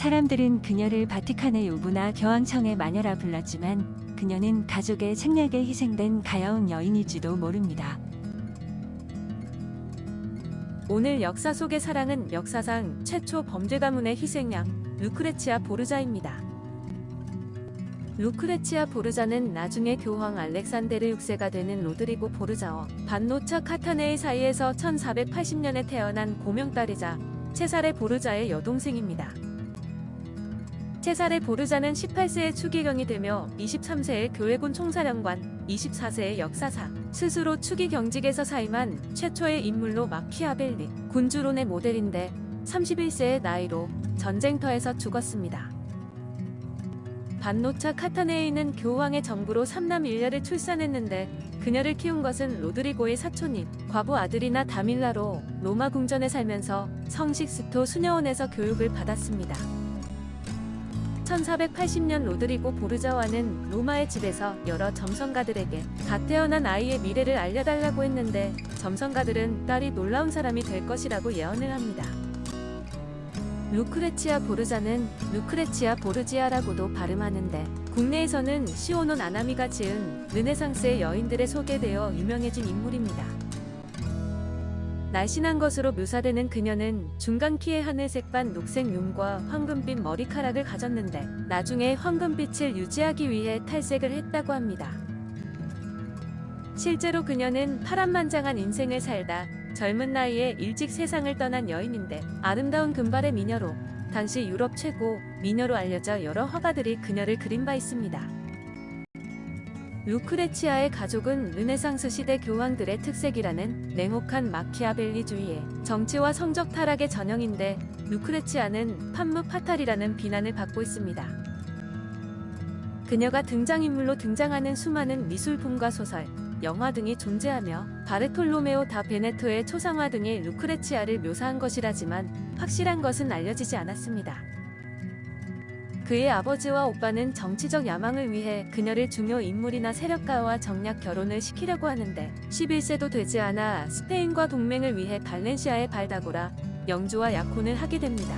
사람들은 그녀를 바티칸의 요부나 교황청의 마녀라 불렀지만 그녀는 가족의 생략에 희생된 가여운 여인일지도 모릅니다. 오늘 역사 속의 사랑은 역사상 최초 범죄 가문의 희생양 루크레치아 보르자입니다. 루크레치아 보르자는 나중에 교황 알렉산데르 6세가 되는 로드리고 보르자와 반노차 카타네의 사이에서 1480년에 태어난 고명딸이자 체사레 보르자의 여동생입니다. 체사레 보르자는 18세에 추기경이 되며 23세에 교회군 총사령관, 24세의 역사사, 스스로 추기경직에서 사임한 최초의 인물로 마키아벨리, 군주론의 모델인데 31세의 나이로 전쟁터에서 죽었습니다. 반노차 카타네이는 교황의 정부로 삼남 일녀를 출산했는데 그녀를 키운 것은 로드리고의 사촌인 과부 아들이나 다밀라로 로마 궁전에 살면서 성식스토 수녀원에서 교육을 받았습니다. 1480년 로드리고 보르자와는 로마의 집에서 여러 점성가들에게 갓 태어난 아이의 미래를 알려달라고 했는데 점성가들은 딸이 놀라운 사람이 될 것이라고 예언을 합니다. 루크레치아 보르자는 루크레치아 보르지아라고도 발음하는데 국내에서는 시오노 나나미가 지은 르네상스의 여인들에 소개되어 유명해진 인물입니다. 날씬한 것으로 묘사되는 그녀는 중간 키의 하늘색 반 녹색 눈과 황금빛 머리카락을 가졌는데 나중에 황금빛을 유지하기 위해 탈색을 했다고 합니다. 실제로 그녀는 파란만장한 인생을 살다 젊은 나이에 일찍 세상을 떠난 여인인데 아름다운 금발의 미녀로 당시 유럽 최고 미녀로 알려져 여러 화가들이 그녀를 그린 바 있습니다. 루크레치아의 가족은 르네상스 시대 교황들의 특색이라는 냉혹한 마키아벨리주의에 정치와 성적 타락의 전형인데 루크레치아는 판무 파탈이라는 비난을 받고 있습니다. 그녀가 등장인물로 등장하는 수많은 미술품과 소설, 영화 등이 존재하며 바르톨로메오 다 베네토의 초상화 등의 루크레치아를 묘사한 것이라지만 확실한 것은 알려지지 않았습니다. 그의 아버지와 오빠는 정치적 야망을 위해 그녀를 중요 인물이나 세력가와 정략 결혼을 시키려고 하는데 11세도 되지 않아 스페인과 동맹을 위해 발렌시아에 발다고라 영주와 약혼을 하게 됩니다.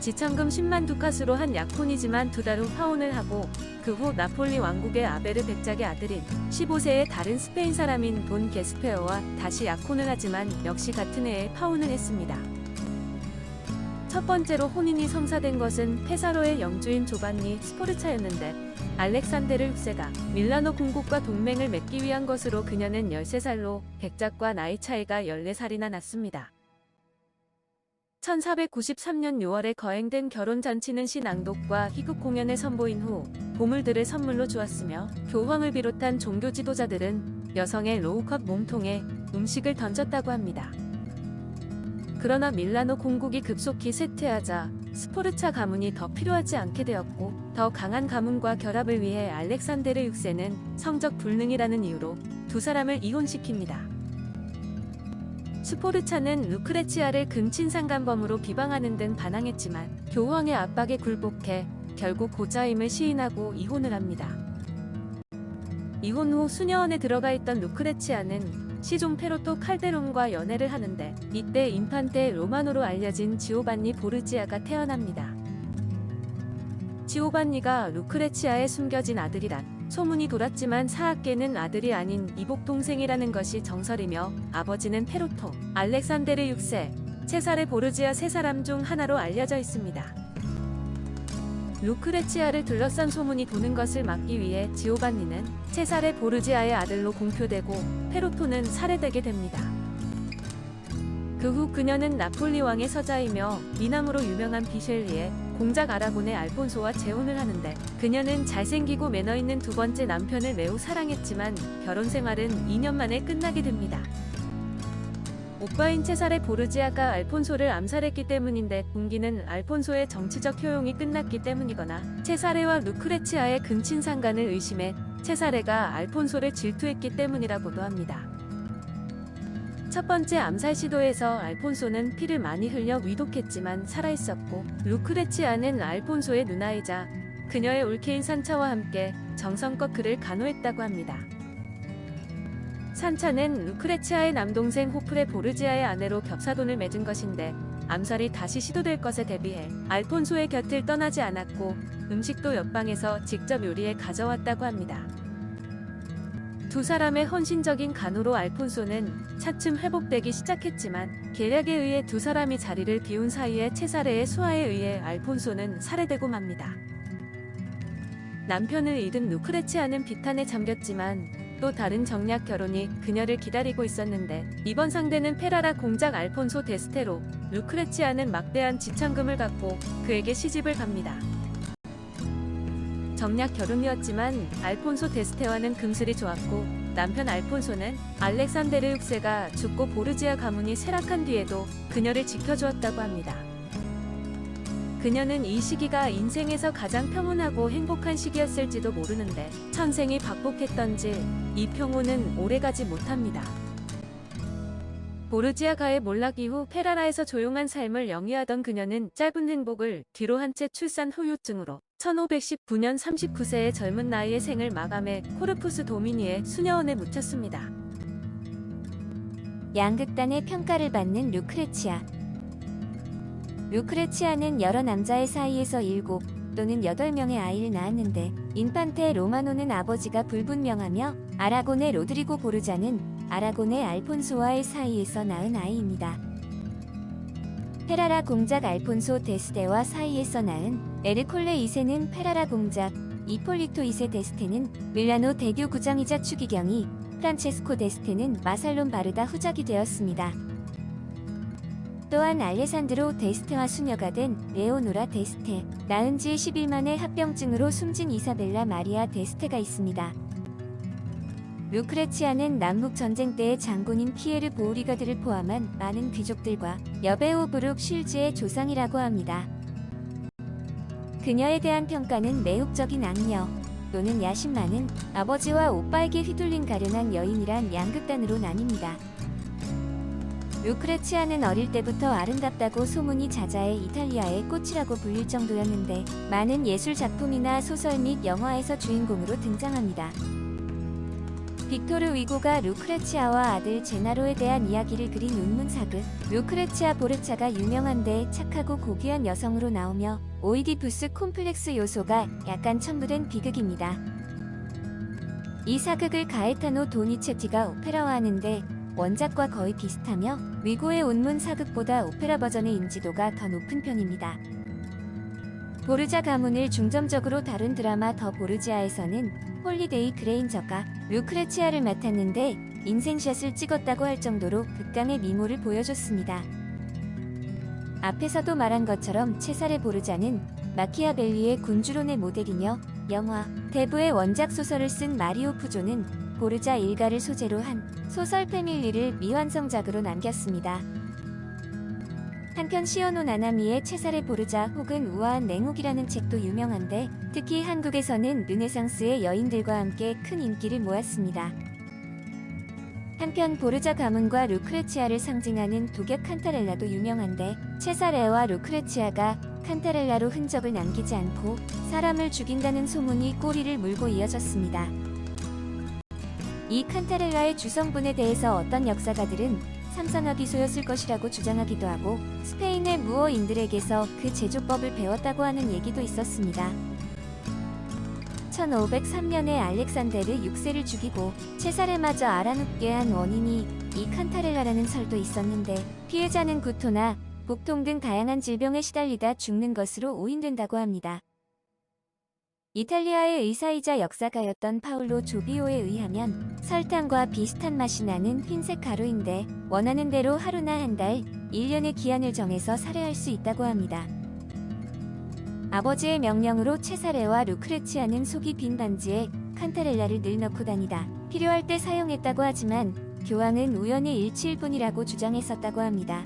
지참금 10만 두카스로 한 약혼이지만 두 달 후 파혼을 하고 그 후 나폴리 왕국의 아베르 백작의 아들인 15세의 다른 스페인 사람인 돈 게스페어와 다시 약혼을 하지만 역시 같은 해에 파혼을 했습니다. 첫 번째로 혼인이 성사된 것은 페사로의 영주인 조반니 스포르차였는데 알렉산데르 6세가 밀라노 공국과 동맹을 맺기 위한 것으로 그녀는 13살로 백작과 나이 차이가 14살이나 났습니다. 1493년 6월에 거행된 결혼 잔치는 신앙독과 희극 공연을 선보인 후 보물들을 선물로 주었으며 교황을 비롯한 종교 지도자들은 여성의 로우컵 몸통에 음식을 던졌다고 합니다. 그러나 밀라노 공국이 급속히 쇠퇴하자 스포르차 가문이 더 필요하지 않게 되었고 더 강한 가문과 결합을 위해 알렉산데르 6세는 성적 불능이라는 이유로 두 사람을 이혼시킵니다. 스포르차는 루크레치아를 금친상간범으로 비방하는 등 반항했지만 교황의 압박에 굴복해 결국 고자임을 시인하고 이혼을 합니다. 이혼 후 수녀원에 들어가 있던 루크레치아는 시종 페로토 칼데론과 연애를 하는데 이때 인판테 로마노로 알려진 지오반니 보르지아가 태어납니다. 지오반니가 루크레치아에 숨겨진 아들이란 소문이 돌았지만 사학계는 아들이 아닌 이복 동생이라는 것이 정설이며 아버지는 페로토, 알렉산데르 6세, 체사레 보르지아 세 사람 중 하나로 알려져 있습니다. 루크레치아를 둘러싼 소문이 도는 것을 막기 위해 지오반니는 체사레 보르지아의 아들로 공표되고 페로토는 살해되게 됩니다. 그 후 그녀는 나폴리 왕의 서자이며 미남으로 유명한 비셸리에 공작 아라곤의 알폰소와 재혼을 하는데 그녀는 잘생기고 매너 있는 두 번째 남편을 매우 사랑했지만 결혼 생활은 2년 만에 끝나게 됩니다. 오빠인 체살의 보르지아가 알폰소를 암살했기 때문인데 분기는 알폰소의 정치적 효용이 끝났기 때문이거나 체사레와 루크레치아의 근친 상간을 의심해 체사레가 알폰소를 질투했기 때문이라고도 합니다. 첫 번째 암살 시도에서 알폰소는 피를 많이 흘려 위독했지만 살아있었고 루크레치아는 알폰소의 누나이자 그녀의 올케인 산차와 함께 정성껏 그를 간호했다고 합니다. 산차는 루크레치아의 남동생 호프레 보르지아의 아내로 겹사돈을 맺은 것인데 암살이 다시 시도될 것에 대비해 알폰소의 곁을 떠나지 않았고 음식도 옆방에서 직접 요리해 가져왔다고 합니다. 두 사람의 헌신적인 간호로 알폰소는 차츰 회복되기 시작했지만 계략에 의해 두 사람이 자리를 비운 사이에 체사레의 수하에 의해 알폰소는 살해되고 맙니다. 남편을 잃은 루크레치아는 비탄에 잠겼지만 또 다른 정략 결혼이 그녀를 기다리고 있었는데 이번 상대는 페라라 공작 알폰소 데스테로 루크레치아는 막대한 지참금을 갖고 그에게 시집을 갑니다. 정략 결혼이었지만 알폰소 데스테와는 금슬이 좋았고 남편 알폰소는 알렉산데르 6세가 죽고 보르지아 가문이 쇠락한 뒤에도 그녀를 지켜주었다고 합니다. 그녀는 이 시기가 인생에서 가장 평온하고 행복한 시기였을지도 모르는데 천생이 박복했던지 이 평온은 오래가지 못합니다. 보르지아가의 몰락 이후 페라라에서 조용한 삶을 영위하던 그녀는 짧은 행복을 뒤로 한 채 출산 후유증으로 1519년 39세의 젊은 나이의 생을 마감해 코르푸스 도미니의 수녀원에 묻혔습니다. 양극단의 평가를 받는 루크레치아. 루크레치아는 여러 남자의 사이에서 일곱 또는 여덟 명의 아이를 낳았는데 인판테 로마노는 아버지가 불분명하며 아라곤의 로드리고 보르자는 아라곤의 알폰소와의 사이에서 낳은 아이입니다. 페라라 공작 알폰소 데스데와 사이에서 낳은 에르콜레 2세는 페라라 공작 이폴리토 2세 데스테는 밀라노 대교 구장이자 추기경이 프란체스코 데스테는 마살론 바르다 후작이 되었습니다. 또한 알레산드로 데스테와 수녀가 된 레오노라 데스테, 낳은 지 10일 만에 합병증으로 숨진 이사벨라 마리아 데스테가 있습니다. 루크레치아는 남북 전쟁 때의 장군인 피에르 보우리가드를 포함한 많은 귀족들과 여배우 브룩 쉴즈의 조상이라고 합니다. 그녀에 대한 평가는 매혹적인 악녀 또는 야심 많은 아버지와 오빠에게 휘둘린 가련한 여인이란 양극단으로 나뉩니다. 루크레치아는 어릴 때부터 아름답다고 소문이 자자해 이탈리아의 꽃이라고 불릴 정도였는데 많은 예술 작품이나 소설 및 영화에서 주인공으로 등장합니다. 빅토르 위고가 루크레치아와 아들 제나로에 대한 이야기를 그린 운문사극 루크레치아 보르차가 유명한데 착하고 고귀한 여성으로 나오며 오이디푸스 콤플렉스 요소가 약간 첨부된 비극입니다. 이 사극을 가에타노 도니체티가 오페라화하는데 원작과 거의 비슷하며 위고의 운문 사극보다 오페라 버전의 인지도가 더 높은 편입니다. 보르자 가문을 중점적으로 다룬 드라마 더 보르지아에서는 홀리데이 그레인저가 루크레치아를 맡았는데 인생샷을 찍었다고 할 정도로 극강의 미모를 보여줬습니다. 앞에서도 말한 것처럼 체사레 보르자는 마키아벨리의 군주론의 모델이며 영화 대부의 원작 소설을 쓴 마리오 푸조는 보르자 일가를 소재로 한 소설 패밀리를 미완성작으로 남겼습니다. 한편 시오노 나나미의 체사레 보르자 혹은 우아한 냉혹이라는 책도 유명한데 특히 한국에서는 르네상스의 여인들과 함께 큰 인기를 모았습니다. 한편 보르자 가문과 루크레치아를 상징하는 독약 칸타렐라도 유명한데 체사레와 루크레치아가 칸타렐라로 흔적을 남기지 않고 사람을 죽인다는 소문이 꼬리를 물고 이어졌습니다. 이 칸타렐라의 주성분에 대해서 어떤 역사가들은 삼산화기 소였을 것이라고 주장하기도 하고 스페인의 무어인들에게서 그 제조법을 배웠다고 하는 얘기도 있었습니다. 1503년에 알렉산데르 6세를 죽이고 체사레마저 알아눕게 한 원인이 이 칸타렐라라는 설도 있었는데 피해자는 구토나 복통 등 다양한 질병에 시달리다 죽는 것으로 오인된다고 합니다. 이탈리아의 의사이자 역사가였던 파울로 조비오에 의하면 설탕과 비슷한 맛이 나는 흰색 가루인데 원하는 대로 하루나 한 달, 1년의 기한을 정해서 살해할 수 있다고 합니다. 아버지의 명령으로 체사레와 루크레치아는 속이 빈 반지에 칸타렐라를 늘 넣고 다니다 필요할 때 사용했다고 하지만 교황은 우연의 일치일 뿐이라고 주장했었다고 합니다.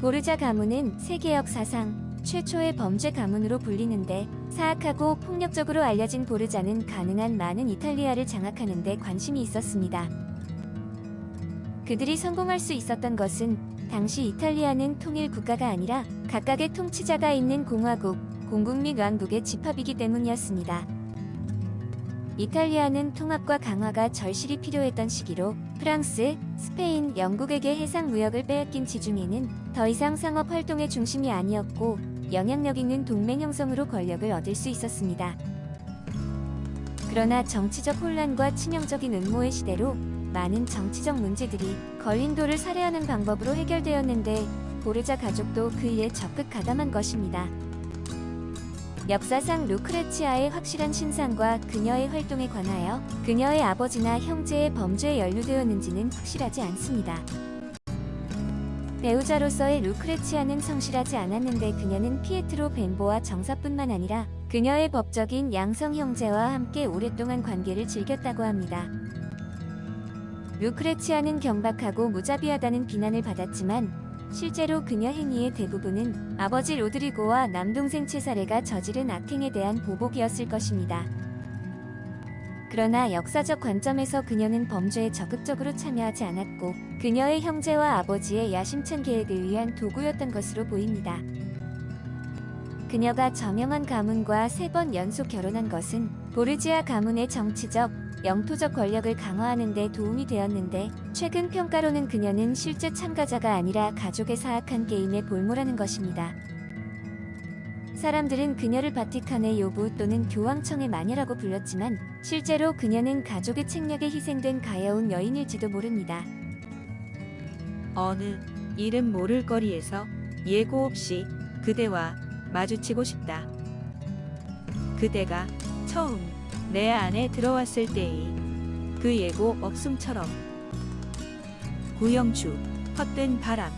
보르자 가문은 세계 역 사상 최초의 범죄 가문으로 불리는데 사악하고 폭력적으로 알려진 보르자는 가능한 많은 이탈리아를 장악하는 데 관심이 있었습니다. 그들이 성공할 수 있었던 것은 당시 이탈리아는 통일 국가가 아니라 각각의 통치자가 있는 공화국, 공국 및 왕국의 집합이기 때문이었습니다. 이탈리아는 통합과 강화가 절실히 필요했던 시기로 프랑스, 스페인, 영국에게 해상 무역을 빼앗긴 지중해는 더 이상 상업 활동의 중심이 아니었고 영향력 있는 동맹 형성으로 권력을 얻을 수 있었습니다. 그러나 정치적 혼란과 치명적인 음모의 시대로 많은 정치적 문제들이 걸린도를 살해하는 방법으로 해결되었는데 보르자 가족도 그이에 적극 가담한 것입니다. 역사상 루크레치아의 확실한 신상과 그녀의 활동에 관하여 그녀의 아버지나 형제의 범죄에 연루되었는지는 확실하지 않습니다. 배우자로서의 루크레치아는 성실하지 않았는데 그녀는 피에트로 벤보와 정사뿐만 아니라 그녀의 법적인 양성 형제와 함께 오랫동안 관계를 즐겼다고 합니다. 루크레치아는 경박하고 무자비하다는 비난을 받았지만 실제로 그녀 행위의 대부분은 아버지 로드리고와 남동생 체사레가 저지른 악행에 대한 보복이었을 것입니다. 그러나 역사적 관점에서 그녀는 범죄에 적극적으로 참여하지 않았고 그녀의 형제와 아버지의 야심찬 계획을 위한 도구였던 것으로 보입니다. 그녀가 저명한 가문과 세 번 연속 결혼한 것은 보르지아 가문의 정치적, 영토적 권력을 강화하는 데 도움이 되었는데 최근 평가로는 그녀는 실제 참가자가 아니라 가족의 사악한 게임에 볼모라는 것입니다. 사람들은 그녀를 바티칸의 요부 또는 교황청의 마녀라고 불렀지만 실제로 그녀는 가족의 책략에 희생된 가여운 여인일지도 모릅니다. 어느 이름 모를 거리에서 예고 없이 그대와 마주치고 싶다. 그대가 처음 내 안에 들어왔을 때의 그 예고 없음처럼 구영주 헛된 바람